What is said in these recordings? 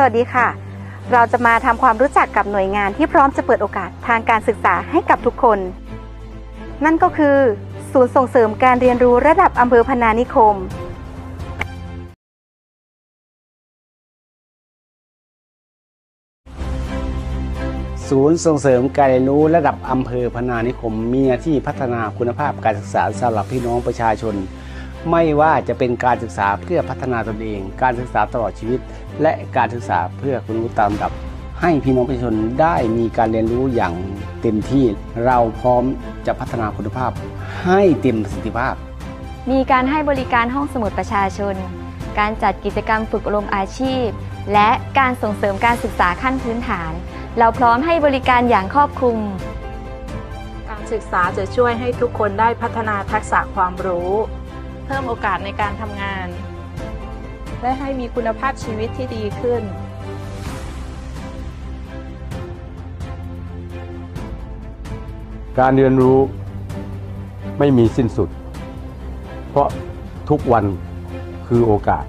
สวัสดีค่ะ เราจะมาทำความรู้จักกับหน่วยงานที่พร้อมจะเปิดโอกาสทางการศึกษาให้กับทุกคน นั่นก็คือ ศูนย์ส่งเสริมการเรียนรู้ระดับอำเภอพนานิคม ศูนย์ส่งเสริมการเรียนรู้ระดับอำเภอพนานิคม มีหน้าที่พัฒนาคุณภาพการศึกษาสำหรับพี่น้องประชาชน ไม่ว่าจะเป็นการศึกษาเพื่อพัฒนาตนเอง การศึกษาตลอดชีวิต และการศึกษาเพื่อคุณรู้ตามลำดับ ให้พี่น้องประชาชนได้มีการเรียนรู้อย่างเต็มที่เราพร้อมจะพัฒนาคุณภาพ ให้เต็มประสิทธิภาพ มีการให้บริการห้องสมุดประชาชน การจัดกิจกรรมฝึกอบรมอาชีพ และการส่งเสริมการศึกษาขั้นพื้นฐาน เราพร้อมให้บริการอย่างครอบคลุม การศึกษาจะช่วยให้ทุกคนได้พัฒนาทักษะความรู้ เพิ่มโอกาสในการทำงาน และให้มีคุณภาพชีวิตที่ดีขึ้น การเรียนรู้ไม่มีสิ้นสุด เพราะทุกวันคือโอกาส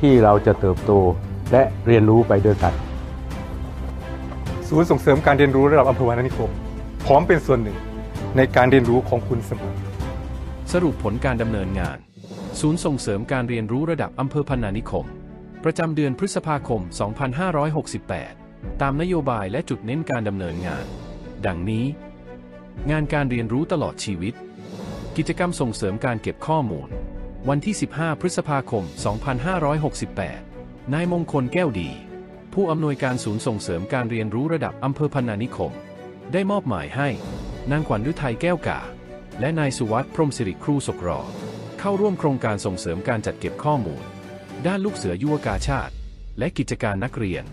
ที่เราจะเติบโตและเรียนรู้ไปด้วยกัน ศูนย์ส่งเสริมการเรียนรู้ระดับอำเภอวานานิคมพร้อมเป็นส่วนหนึ่งในการเรียนรู้ของคุณเสมอ สรุปผลการดำเนินงาน ศูนย์ส่งเสริมการเรียนรู้ระดับอำเภอพันนานิคม ประจำเดือนพฤษภาคม 2568 ตามนโยบายและจุดเน้นการดำเนินงาน ดังนี้ งานการเรียนรู้ตลอดชีวิต กิจกรรมส่งเสริมการเก็บข้อมูล วันที่ 15 พฤษภาคม 2568 นายมงคลแก้วดี ผู้อำนวยการศูนย์ส่งเสริมการเรียนรู้ระดับอำเภอพันนานิคม ได้มอบหมายให้ นางขวัญฤทัยแก้วกา และนายสุวัสด์พรมสิริครูศกรอ เข้าร่วมโครงการส่งเสริมการจัดเก็บข้อมูล ด้านลูกเสือยุวกาชาติ และกิจการนักเรียน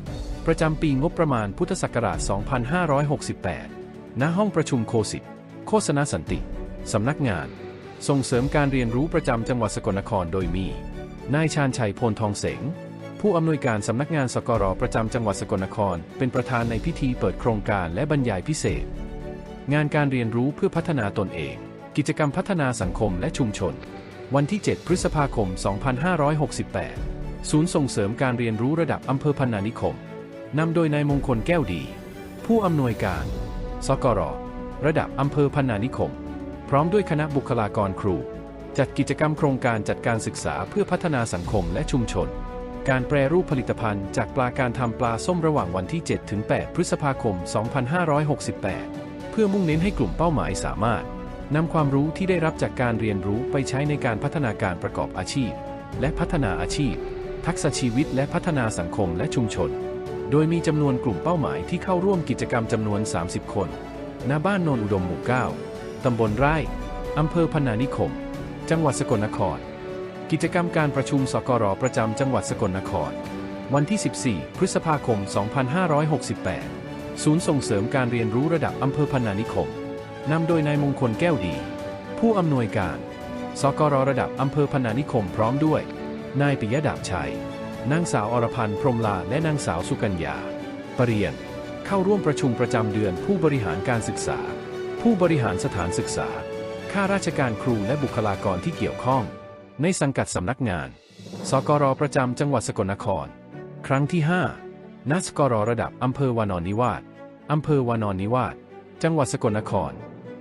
ประจำปีงบประมาณพุทธศักราช 2568 ณ ห้องประชุมโคสิตโฆษณาสันติ สำนักงาน ส่งเสริมการเรียนรู้ประจำจังหวัดสกลนครโดยมี นายชาญชัยพลทองเสง ผู้อำนวยการสำนักงานสกรประจำจังหวัดสกลนคร เป็นประธานในพิธีเปิดโครงการและบรรยายพิเศษ งานการเรียนรู้เพื่อพัฒนาตนเอง กิจกรรมพัฒนาสังคมและชุมชน วันที่ 7 พฤษภาคม 2568 ศูนย์ส่งเสริมการเรียนรู้ระดับอำเภอพันนานิคม นำโดยนายมงคลแก้วดี ผู้อำนวยการ สกร ระดับอำเภอพันนานิคม พร้อมด้วยคณะบุคลากรครู จัดกิจกรรมโครงการจัดการศึกษาเพื่อพัฒนาสังคมและชุมชน การแปรรูปผลิตภัณฑ์จากปลาการทำปลาส้มระหว่างวันที่ 7 ถึง 8 พฤษภาคม 2568 เพื่อมุ่งเน้นให้กลุ่มเป้าหมายสามารถ นำความรู้ที่ได้รับจากการเรียนรู้ไปใช้ในการพัฒนาการประกอบอาชีพ และพัฒนาอาชีพ ทักษะชีวิตและพัฒนาสังคมและชุมชน โดยมีจำนวนกลุ่มเป้าหมายที่เข้าร่วมกิจกรรมจำนวน 30 คนณบ้านโนนอุดมหมู่ 9 ตำบลไร่ อำเภอพนานิคม จังหวัดสกลนคร กิจกรรมการประชุมสกรประจำจังหวัดสกลนคร วันที่ 14 พฤษภาคม 2568 ศูนย์ส่งเสริมการเรียนรู้ระดับอำเภอพนานิคม นำโดยนายมงคลแก้วดี ผู้อำนวยการ สกรระดับอำเภอพนานิคมพร้อมด้วย นายปิยดาบชัย นางสาวอรพันธ์พรมลาและนางสาวสุกัญญา ปรริยน เข้าร่วมประชุมประจำเดือนผู้บริหารการศึกษา ผู้บริหารสถานศึกษา ข้าราชการครูและบุคลากรที่เกี่ยวข้อง ในสังกัดสำนักงาน สกรประจำจังหวัดสกลนคร ครั้งที่ 5นัสกรระดับอำเภอวานอนนิวาสอำเภอวานอนนิวาสจังหวัดสกลนคร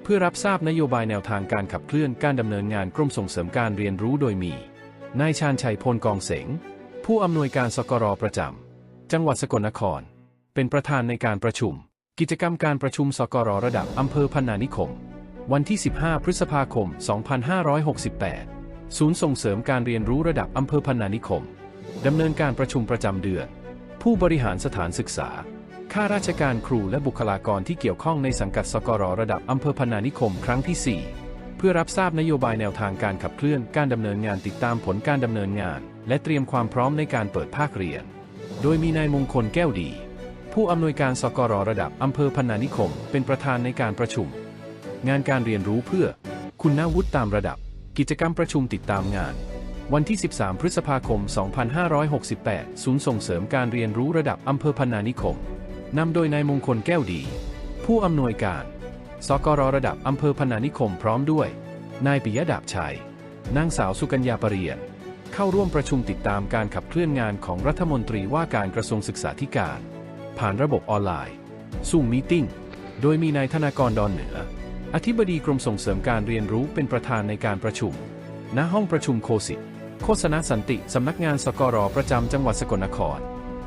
เพื่อรับทราบนโยบายแนวทางการขับเคลื่อนการดำเนินงานกรมส่งเสริมการเรียนรู้โดยมี นายชาญชัยพลกองเสง ผู้อำนวยการสกรประจำ จังหวัดสกลนคร เป็นประธานในการประชุม กิจกรรมการประชุมสกรระดับอำเภอพันนานิคม วันที่ 15 พฤษภาคม 2568 ศูนย์ส่งเสริมการเรียนรู้ระดับอำเภอพันนานิคมดำเนินการประชุมประจำเดือน ผู้บริหารสถานศึกษา ข้าราชการครูและบุคลากรที่เกี่ยวข้องในสังกัดสกรระดับอำเภอพนนานิคมครั้งที่ 4 เพื่อรับทราบนโยบายแนวทางการขับเคลื่อนการดำเนินงานติดตามผลการดำเนินงาน และเตรียมความพร้อมในการเปิดภาคเรียน โดยมีนายมงคลแก้วดี ผู้อำนวยการสกรระดับอำเภอพนนานิคม เป็นประธานในการประชุม งานการเรียนรู้เพื่อ คุณวุฒิตามระดับ กิจกรรมประชุมติดตามงานวันที่ 13 พฤษภาคม 2568 ศูนย์ส่งเสริมการเรียนรู้ระดับอำเภอพันนานิคม นำโดยนายมงคลแก้วดี ผู้อำนวยการ สกรระดับอำเภอพนนานิคมพร้อมด้วย นายปิยดาบชัย นางสาวสุกัญญาปรเรียน เข้าร่วมประชุมติดตามการขับเคลื่อนงานของรัฐมนตรีว่าการกระทรวงศึกษาธิการ ผ่านระบบออนไลน์ซูมมีติ้งโดยมีนายธนากรดอนเหนือ อธิบดีกรมส่งเสริมการเรียนรู้เป็นประธานในการประชุม ณห้องประชุมโคสิตโฆษณสันติ สำนักงานสกรประจำจังหวัดสกลนคร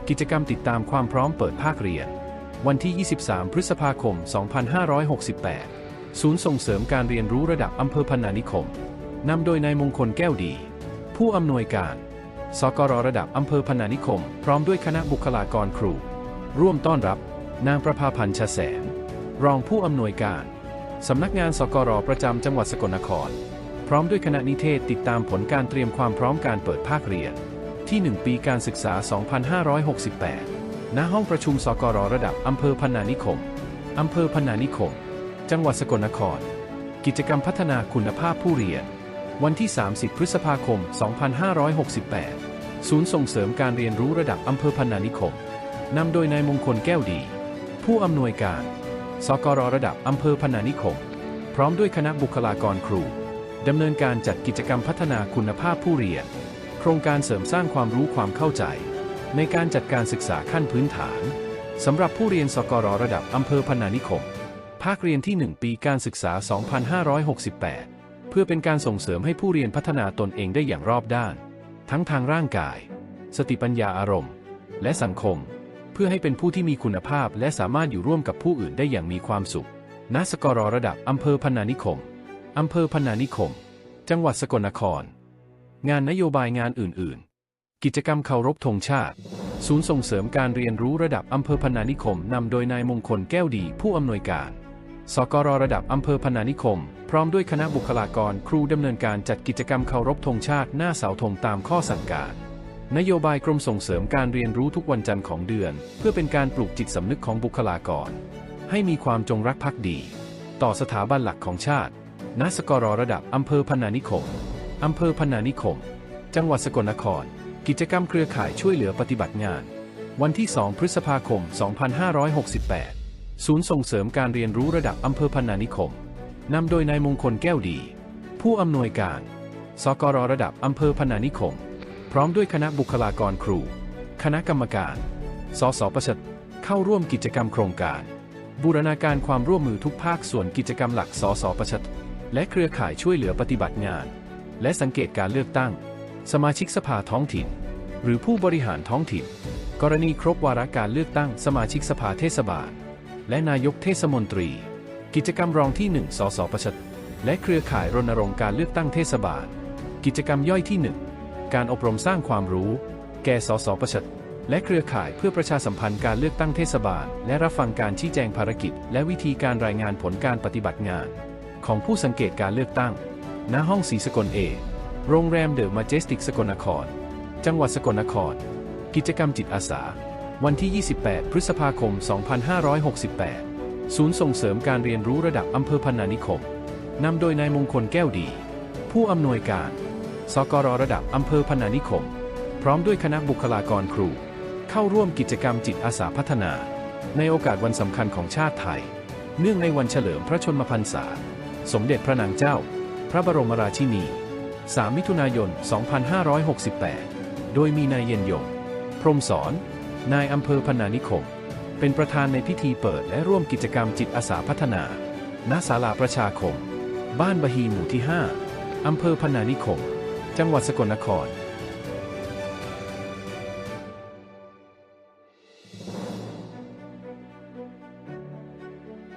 กิจกรรมติดตามความพร้อมเปิดภาคเรียน วันที่ 23 พฤษภาคม 2568 ศูนย์ส่งเสริมการเรียนรู้ระดับอำเภอพนานิคม นำโดยนายมงคลแก้วดี ผู้อำนวยการ สกรระดับอำเภอพนานิคม พร้อมด้วยคณะบุคลากรครู ร่วมต้อนรับ นางประภาพันธ์ชะแสน รองผู้อำนวยการ สำนักงานสกรประจำจังหวัดสกลนคร พร้อมด้วยคณะนิเทศติดตามผลการเตรียมความพร้อมการเปิดภาคเรียน ที่ 1 ปีการศึกษา 2568 ณ ห้องประชุมสกรระดับอำเภอพนานิคม อำเภอพนานิคม จังหวัดสกลนคร กิจกรรมพัฒนาคุณภาพผู้เรียน วันที่ 30 พฤษภาคม 2568 ศูนย์ส่งเสริมการเรียนรู้ระดับอำเภอพนานิคม นำโดยนายมงคลแก้วดี ผู้อำนวยการ สกรระดับอำเภอพนานิคม พร้อมด้วยคณะบุคลากรครูดำเนินการจัดกิจกรรมพัฒนาคุณภาพผู้เรียน ครงการเสริมสร้างความรู้ความเข้าใจ ในการจัดการศึกษาขั้นพื้นฐานสำหรับผู้เรียนสกรระดับอำเภอพนานิคม ภาคเรียนที่ 1 ปีการศึกษา 2568 เพื่อเป็นการส่งเสริมให้ผู้เรียนพัฒนาตนเองได้อย่างรอบด้าน ทั้งทางร่างกาย สติปัญญาอารมณ์ และสังคม เพื่อให้เป็นผู้ที่มีคุณภาพและสามารถอยู่ร่วมกับผู้อื่นได้อย่างมีความสุขณสกรระดับอำเภอพนานิคมอำเภอพนานิคม จังหวัดสกลนคร งานนโยบายงานอื่น ๆ กิจกรรมเคารพธงชาติ ศูนย์ส่งเสริมการเรียนรู้ระดับอำเภอพนานิคมนำโดยนายมงคลแก้วดีผู้อำนวยการ สกรระดับอำเภอพนานิคม พร้อมด้วยคณะบุคลากรครูดำเนินการจัดกิจกรรมเคารพธงชาติหน้าเสาธงตามข้อสั่งการ นโยบายกรมส่งเสริมการเรียนรู้ทุกวันจันทร์ของเดือน เพื่อเป็นการปลูกจิตสำนึกของบุคลากร ให้มีความจงรักภักดี ต่อสถาบันหลักของชาติณสกรระดับอำเภอพนานิคม อำเภอพนานิคม จังหวัดสกลนคร กิจกรรมเครือข่ายช่วยเหลือปฏิบัติงาน วันที่ 2 พฤษภาคม 2568 ศูนย์ส่งเสริมการเรียนรู้ระดับอำเภอพนานิคม นำโดยนายมงคลแก้วดี ผู้อำนวยการ สกรระดับอำเภอพนานิคม พร้อมด้วยคณะบุคลากรครู คณะกรรมการ สสประชดเข้าร่วมกิจกรรมโครงการ บูรณาการความร่วมมือทุกภาคส่วนกิจกรรมหลักสสประชดและเครือข่ายช่วยเหลือปฏิบัติงาน และสังเกตการเลือกตั้ง สมาชิกสภาท้องถิ่น หรือผู้บริหารท้องถิ่น กรณีครบวาระการเลือกตั้งสมาชิกสภาเทศบาล และนายกเทศมนตรี กิจกรรมรองที่ 1 สสประชดและเครือข่ายรณรงค์การเลือกตั้งเทศบาล กิจกรรมย่อยที่ 1 การอบรมสร้างความรู้ แก่สสประชดและเครือข่ายเพื่อประชาสัมพันธ์การเลือกตั้งเทศบาล และรับฟังการชี้แจงภารกิจ และวิธีการรายงานผลการปฏิบัติงาน ของผู้สังเกตการเลือกตั้ง ณห้องสีสกลเอ โรงแรมเดอะมาเจสติกสกลนคร จังหวัดสกลนคร กิจกรรมจิตอาสา วันที่ 28 พฤษภาคม 2568 ศูนย์ส่งเสริมการเรียนรู้ระดับอำเภอพนานิคม นำโดยนายมงคลแก้วดี ผู้อำนวยการ สกรระดับอำเภอพนานิคม พร้อมด้วยคณะบุคลากรครู เข้าร่วมกิจกรรมจิตอาสาพัฒนา ในโอกาสวันสำคัญของชาติไทย เนื่องในวันเฉลิมพระชนมพรรษา สมเด็จพระนางเจ้า ระบรมราชินี 3 มิถุนายน 2568 โดยมีนายเย็นยง พรหมสอน นายอำเภอพนานิคม เป็นประธานในพิธีเปิดและร่วมกิจกรรมจิตอาสาพัฒนา ณ ศาลาประชาคม บ้านบะฮีหมู่ที่ 5 อำเภอพนานิคม จังหวัดสกลนคร